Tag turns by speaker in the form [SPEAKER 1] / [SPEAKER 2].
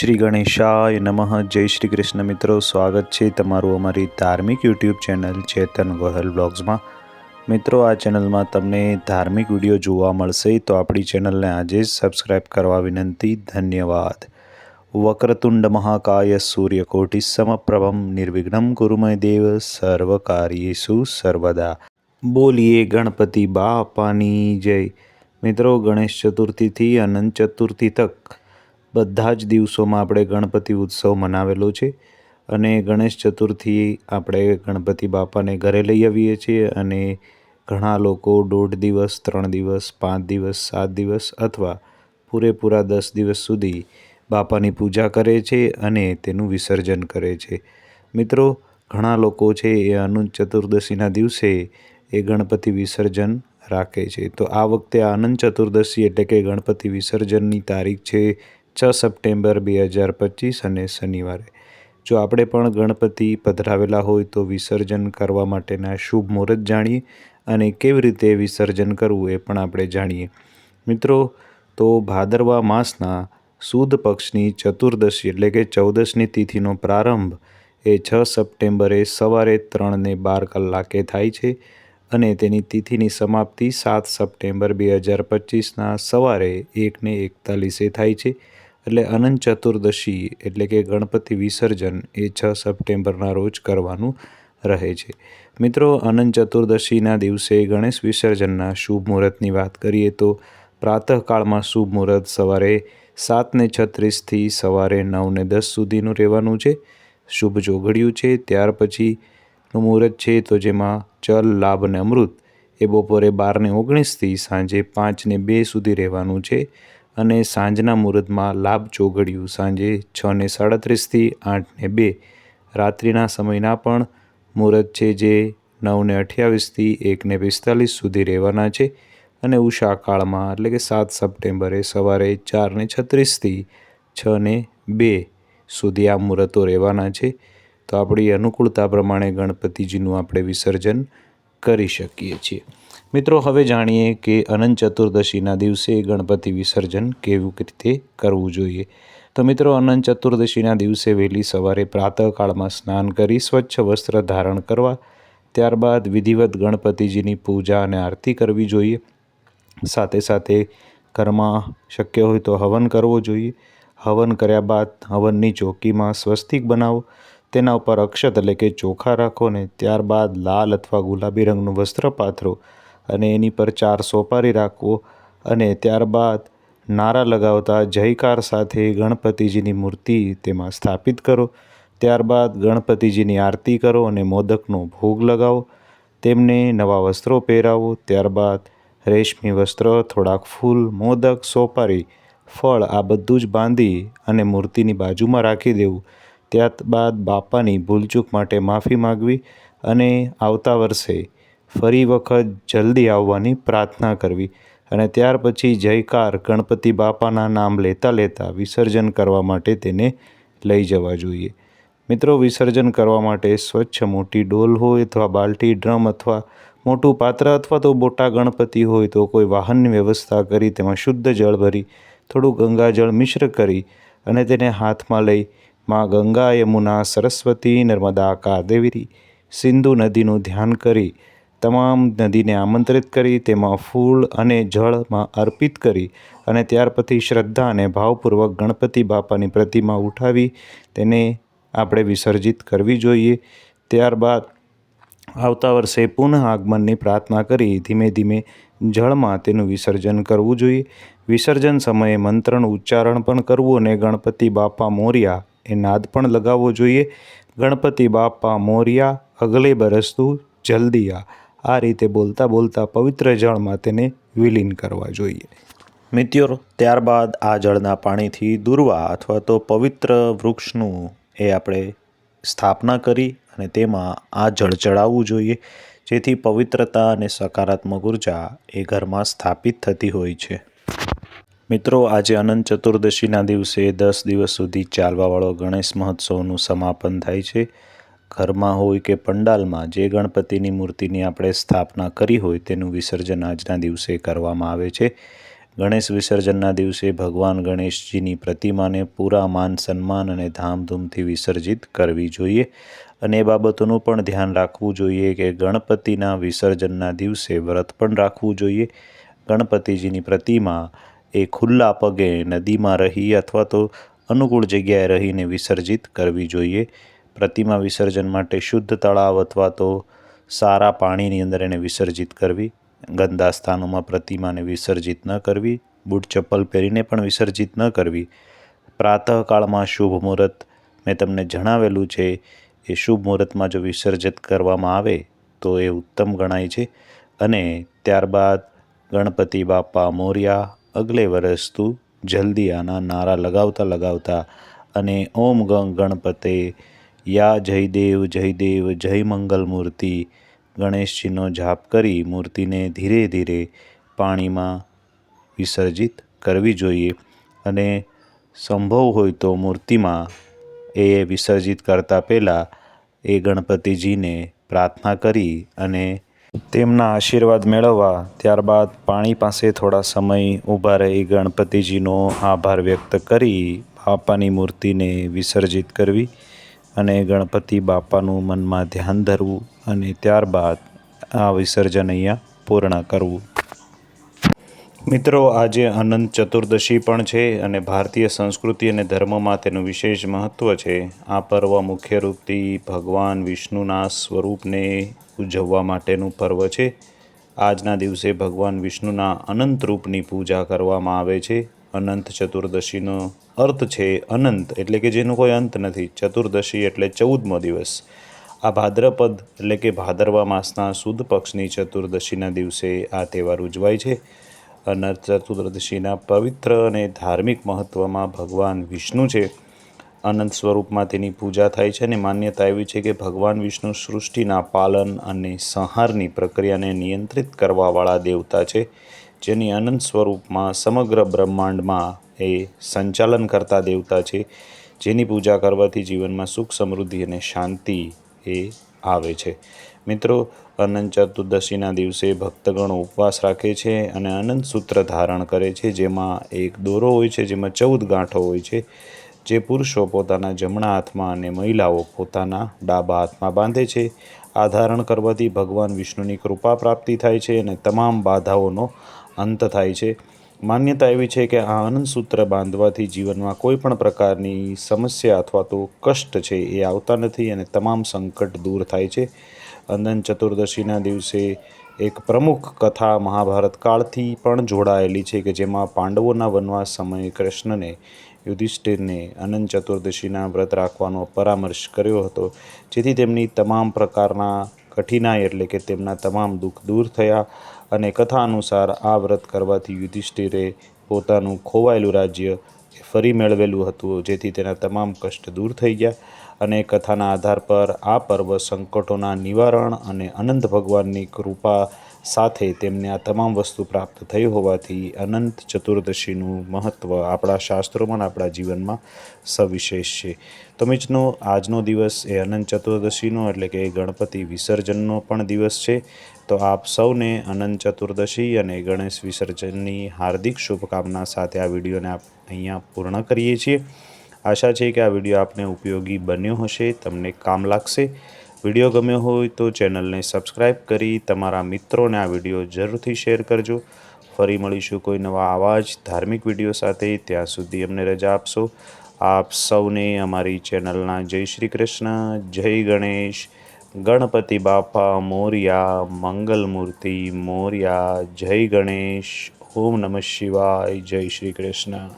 [SPEAKER 1] શ્રી ગણેશાય નમઃ. જય શ્રી કૃષ્ણ મિત્રો, સ્વાગત છે તમારું અમારી ધાર્મિક યુટ્યુબ ચેનલ ચેતન વહલ બ્લોગ્સમાં. મિત્રો, આ ચેનલમાં તમને ધાર્મિક વીડિયો જોવા મળશે તો આપણી ચેનલને આજે સબસ્ક્રાઈબ કરવા વિનંતી, ધન્યવાદ. વક્રતુંડ મહાકાય સૂર્યકોટી સમપ્રભમ નિર્વિઘ્નમ ગુરુમય દેવ સર્વકાર્યેષુ સર્વદા. બોલીએ ગણપતિ બાપાની જય. મિત્રો, ગણેશ ચતુર્થીથી અનંત ચતુર્થી તક બધા જ દિવસોમાં આપણે ગણપતિ ઉત્સવ મનાવેલો છે અને ગણેશ ચતુર્થી આપણે ગણપતિ બાપાને ઘરે લઈ આવીએ છીએ અને ઘણા લોકો દોઢ દિવસ, ત્રણ દિવસ, પાંચ દિવસ, સાત દિવસ અથવા પૂરેપૂરા દસ દિવસ સુધી બાપાની પૂજા કરે છે અને તેનું વિસર્જન કરે છે. મિત્રો, ઘણા લોકો છે એ અનંત ચતુર્દશીના દિવસે એ ગણપતિ વિસર્જન રાખે છે. તો આ વખતે આનંદ ચતુર્દશી એટલે કે ગણપતિ વિસર્જનની તારીખ છે છ સપ્ટેમ્બર બે હજાર પચીસ અને શનિવારે. જો આપણે પણ ગણપતિ પધરાવેલા હોય તો વિસર્જન કરવા માટેના શુભ મુહૂર્ત જાણીએ અને કેવી રીતે વિસર્જન કરવું એ પણ આપણે જાણીએ. મિત્રો, તો ભાદરવા માસના સુદ પક્ષની ચતુર્દશી એટલે કે ચૌદશની તિથિનો પ્રારંભ એ છ સપ્ટેમ્બરે સવારે ત્રણને બાર કલાકે થાય છે અને તેની તિથિની સમાપ્તિ સાત સપ્ટેમ્બર બે હજાર પચીસના સવારે એકને એકતાલીસે થાય છે. એટલે અનંત ચતુર્દશી એટલે કે ગણપતિ વિસર્જન એ છ સપ્ટેમ્બરના રોજ કરવાનું રહે છે. મિત્રો, અનંત ચતુર્દશીના દિવસે ગણેશ વિસર્જનના શુભ મુહૂર્તની વાત કરીએ તો પ્રાતઃકાળમાં શુભ મુહૂર્ત સવારે સાતને છત્રીસથી સવારે નવને દસ સુધીનું રહેવાનું છે. શુભ જોગડ્યું છે. ત્યાર પછીનું મુહૂર્ત છે તો જેમાં ચલ, લાભ અને અમૃત એ બપોરે બારને ઓગણીસથી સાંજે પાંચને બે સુધી રહેવાનું છે. અને સાંજના મુહૂર્તમાં લાભ ચોઘડિયું સાંજે છ ને સાડત્રીસથી આઠને બે. રાત્રિના સમયના પણ મુહૂર્ત છે જે નવને અઠ્યાવીસથી એકને પિસ્તાલીસ સુધી રહેવાના છે અને ઉષાકાળમાં એટલે કે સાત સપ્ટેમ્બરે સવારે ચારને છત્રીસથી છ ને બે સુધી આ મુહૂર્તો રહેવાના છે. તો આપણી અનુકૂળતા પ્રમાણે ગણપતિજીનું આપણે વિસર્જન કરી શકીએ છીએ. મિત્રો, હવે જાણીએ કે અનંત ચતુર્દશીના દિવસે ગણપતિ વિસર્જન કેવી રીતે કરવું જોઈએ. તો મિત્રો, અનંત ચતુર્દશીના દિવસે વહેલી સવારે પ્રાતઃકાળમાં સ્નાન કરી સ્વચ્છ વસ્ત્ર ધારણ કરવા, ત્યારબાદ વિધિવત ગણપતિજીની પૂજા અને આરતી કરવી જોઈએ. સાથે સાથે ઘરમાં શક્ય હોય તો હવન કરવો જોઈએ. હવન કર્યા બાદ હવનની ચોકીમાં સ્વસ્તિક બનાવો. તેના ઉપર અક્ષત એટલે કે ચોખા રાખો ને ત્યારબાદ લાલ અથવા ગુલાબી રંગનું વસ્ત્ર પાથરો. અને એની પર ચાર સોપારી રાખવો અને ત્યારબાદ નારા લગાવતા જયકાર સાથે ગણપતિજીની મૂર્તિ તેમાં સ્થાપિત કરો. ત્યારબાદ ગણપતિજીની આરતી કરો અને મોદકનો ભોગ લગાવો. તેમને નવા વસ્ત્રો પહેરાવો. ત્યારબાદ રેશમી વસ્ત્ર, થોડાક ફૂલ, મોદક, સોપારી, ફળ આ બધું જ બાંધી અને મૂર્તિની બાજુમાં રાખી દેવું. ત્યારબાદ બાપાની ભૂલચૂક માટે માફી માગવી અને આવતા વર્ષે ફરી વખત જલ્દી આવવાની પ્રાર્થના કરવી અને ત્યાર પછી જયકાર ગણપતિ બાપાના નામ લેતા લેતા વિસર્જન કરવા માટે તેને લઈ જવા જોઈએ. મિત્રો, વિસર્જન કરવા માટે સ્વચ્છ મોટી ડોલ હોય અથવા બાલટી, ડ્રમ અથવા મોટું પાત્ર અથવા તો મોટા ગણપતિ હોય તો કોઈ વાહનની વ્યવસ્થા કરી, તેમાં શુદ્ધ જળ ભરી, થોડું ગંગાજળ મિશ્ર કરી અને તેને હાથમાં લઈ માં ગંગા યમુના, સરસ્વતી, નર્મદા, કાદેવી, સિંધુ નદીનું ધ્યાન કરી તમામ નદીને આમંત્રિત કરી, તેમાં ફૂલ અને જળમાં અર્પિત કરી અને ત્યાર પછી શ્રદ્ધા અને ભાવપૂર્વક ગણપતિ બાપાની પ્રતિમા ઉઠાવી તેને આપણે વિસર્જિત કરવી જોઈએ. ત્યારબાદ આવતા વર્ષે પુનઃ આગમનની પ્રાર્થના કરી ધીમે ધીમે જળમાં તેનું વિસર્જન કરવું જોઈએ. વિસર્જન સમયે મંત્રનું ઉચ્ચારણ પણ કરવું અને ગણપતિ બાપા મોર્યા એ નાદ પણ લગાવવો જોઈએ. ગણપતિ બાપા મોર્યા અગલે બરસતું જલ્દી આ આ રીતે બોલતા બોલતા પવિત્ર જળમાં તેને વિલીન કરવા જોઈએ. મિત્રો ત્યારબાદ આ જળના પાણીથી દુર્વા અથવા તો પવિત્ર વૃક્ષનું એ આપણે સ્થાપના કરી અને તેમાં આ જળ ચડાવવું જોઈએ. જેથી પવિત્રતા અને સકારાત્મક ઊર્જા એ ઘરમાં સ્થાપિત થતી હોય છે. મિત્રો, આજે અનંત ચતુર્દશીના દિવસે દસ દિવસ સુધી ચાલવાવાળો ગણેશ મહોત્સવનું સમાપન થાય છે. ઘરમાં હોય કે પંડાલમાં, જે ગણપતિની મૂર્તિની આપણે સ્થાપના કરી હોય તેનું વિસર્જન આજના દિવસે કરવામાં આવે છે. ગણેશ વિસર્જનના દિવસે ભગવાન ગણેશજીની પ્રતિમાને પૂરા માન, સન્માન અને ધામધૂમથી વિસર્જિત કરવી જોઈએ. અને એ બાબતોનું પણ ધ્યાન રાખવું જોઈએ કે ગણપતિના વિસર્જનના દિવસે વ્રત પણ રાખવું જોઈએ. ગણપતિજીની પ્રતિમા એ ખુલ્લા પગે નદીમાં રહી અથવા તો અનુકૂળ જગ્યાએ રહીને વિસર્જિત કરવી જોઈએ. પ્રતિમા વિસર્જન માટે શુદ્ધ તળાવ અથવા તો સારા પાણીની અંદર એને વિસર્જિત કરવી, ગંદા સ્થાનોમાં પ્રતિમાને વિસર્જિત ન કરવી, બૂટ ચપ્પલ પહેરીને પણ વિસર્જિત ન કરવી. પ્રાતઃકાળમાં શુભ મુહૂર્ત, મેં તમને જણાવેલું છે, એ શુભ મુહૂર્તમાં જો વિસર્જિત કરવામાં આવે, તો એ ઉત્તમ ગણાય છે. અને ત્યારબાદ ગણપતિ બાપા મોર્યા, અગલે વરસ જલ્દી આના નારા લગાવતા લગાવતા અને ઓમ ગંગ ગણપતે યા જયદેવ જયદેવ જય મંગલ મૂર્તિ ગણેશજીનો જાપ કરી મૂર્તિને ધીરે ધીરે પાણીમાં વિસર્જિત કરવી જોઈએ અને સંભવ હોય તો મૂર્તિમાં એ વિસર્જિત કરતાં પહેલાં એ ગણપતિજીને પ્રાર્થના કરી અને તેમના આશીર્વાદ મેળવવા ત્યારબાદ પાણી પાસે થોડા સમય ઊભા રહી ગણપતિજીનો આભાર વ્યક્ત કરી બાપાની મૂર્તિને વિસર્જિત કરવી. અને ગણપતિ બાપાનું મનમાં ધ્યાન ધરવું અને ત્યારબાદ આ વિસર્જન અહીંયા પૂર્ણ કરવું. મિત્રો, આજે અનંત ચતુર્દશી પણ છે અને ભારતીય સંસ્કૃતિ અને ધર્મમાં તેનું વિશેષ મહત્ત્વ છે. આ પર્વ મુખ્ય રૂપથી ભગવાન વિષ્ણુના સ્વરૂપને ઉજવવા માટેનું પર્વ છે. આજના દિવસે ભગવાન વિષ્ણુના અનંત રૂપની પૂજા કરવામાં આવે છે. અનંત ચતુર્દશીનો અર્થ છે અનંત, એટલે કે જેનો કોઈ અંત નથી. ચતુર્દશી એટલે ચૌદમો દિવસ. આ ભાદ્રપદ, એટલે કે ભાદરવા માસના સુદ પક્ષની ચતુર્દશીના દિવસે આ તહેવાર ઉજવાય છે. અનંત ચતુર્દશીના પવિત્ર અને ધાર્મિક મહત્ત્વમાં ભગવાન વિષ્ણુ છે. અનંત સ્વરૂપમાં તેની પૂજા થાય છે અને માન્યતા એવી છે કે ભગવાન વિષ્ણુ સૃષ્ટિના પાલન અને સંહારની પ્રક્રિયાને નિયંત્રિત કરવાવાળા દેવતા છે. જેની અનંત સ્વરૂપમાં સમગ્ર બ્રહ્માંડમાં એ સંચાલન કરતા દેવતા છે, જેની પૂજા કરવાથી જીવનમાં સુખ, સમૃદ્ધિ અને શાંતિ એ આવે છે. મિત્રો, અનંત ચતુર્દશીના દિવસે ભક્તગણો ઉપવાસ રાખે છે અને અનંત સૂત્ર ધારણ કરે છે, જેમાં એક દોરો હોય છે, જેમાં ચૌદ ગાંઠો હોય છે, જે પુરુષો પોતાના જમણા હાથમાં અને મહિલાઓ પોતાના ડાબા હાથમાં બાંધે છે. આ ધારણ કરવાથી ભગવાન વિષ્ણુની કૃપા પ્રાપ્તિ થાય છે અને તમામ બાધાઓનો અંત થાય છે. માન્યતા એવી છે કે આ અનંત સૂત્ર બાંધવાથી જીવનમાં કોઈ પણ પ્રકારની સમસ્યા અથવા તો કષ્ટ છે એ આવતા નથી અને તમામ સંકટ દૂર થાય છે. અનંત ચતુર્દશીના દિવસે એક પ્રમુખ કથા મહાભારત કાળથી પણ જોડાયેલી છે કે જેમાં પાંડવોના વનવાસ સમયે કૃષ્ણને, યુધિષ્ઠિરને અનંત ચતુર્દશીના વ્રત રાખવાનો પરામર્શ કર્યો હતો. જેથી તેમની તમામ પ્રકારના કઠિનાઈ એટલે કે તેમના તમામ દુઃખ દૂર થયા. અને કથા અનુસાર આ વ્રત કરવાથી યુધિષ્ઠિરે પોતાનું ખોવાયેલું રાજ્ય ફરી મેળવેલું હતું, જેથી તેના તમામ કષ્ટ દૂર થઈ ગયા અને કથાના આધાર પર આ પર્વ સંકટોના નિવારણ અને અનંત ભગવાનની કૃપા સાથે તેમને આ તમામ વસ્તુ પ્રાપ્ત થઈ હોવાથી અનંત ચતુર્દશીનું મહત્ત્વ આપણા શાસ્ત્રોમાં આપણા જીવનમાં સવિશેષ છે. તો મિત્રો, આજનો દિવસ એ અનંત ચતુર્દશીનો એટલે કે ગણપતિ વિસર્જનનો પણ દિવસ છે. તો આપ સૌને અનંત ચતુર્દશી અને ગણેશ વિસર્જનની હાર્દિક શુભકામના સાથે આ વિડીયોને આપ અહીંયા પૂર્ણ કરીએ છીએ. આશા છે કે આ વીડિયો આપને ઉપયોગી બન્યો હશે, તમને કામ લાગશે. વીડિયો ગમ્યો હોય તો ચેનલને સબસ્ક્રાઈબ કરી તમારા મિત્રોને આ વીડિયો જરૂરથી શેર કરજો. ફરી મળીશું કોઈ નવા આવા જ ધાર્મિક વીડિયો સાથે. ત્યાં સુધી અમને રજા આપશો. આપ સૌને અમારી ચેનલના જય શ્રી કૃષ્ણ, જય ગણેશ ગણપતિ બાપા મોર્યા મંગલમૂર્તિ મોર્યા જય ગણેશ ઓમ નમઃ શિવાય જય શ્રી કૃષ્ણ.